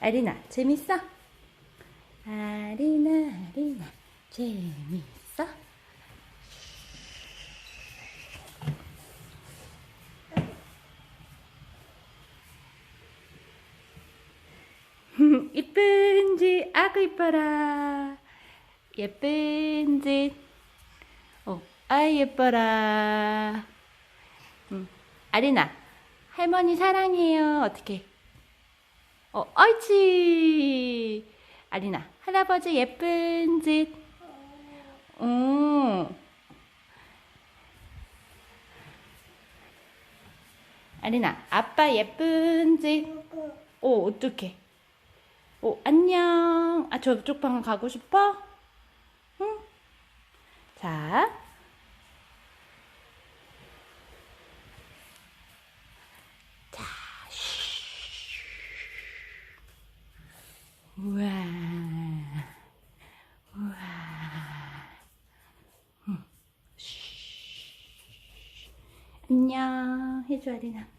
아리나, 재밌어? 아리나, 아리나, 재밌어? 이쁜지, 아구 이뻐라. 예쁜지, 어, 아 예뻐라. 음, 아리나, 할머니 사랑해요. 어떻게? 어, 옳지. 아리나, 할아버지 예쁜 짓. 음. 아리나, 아빠 예쁜 짓. 오, 어떡해. 오, 안녕. 아, 저쪽 방 가고 싶어? 응? 자. 자, 쉬. 우와. 우와. 응. 쉬. 안녕. 해줘, 아리나.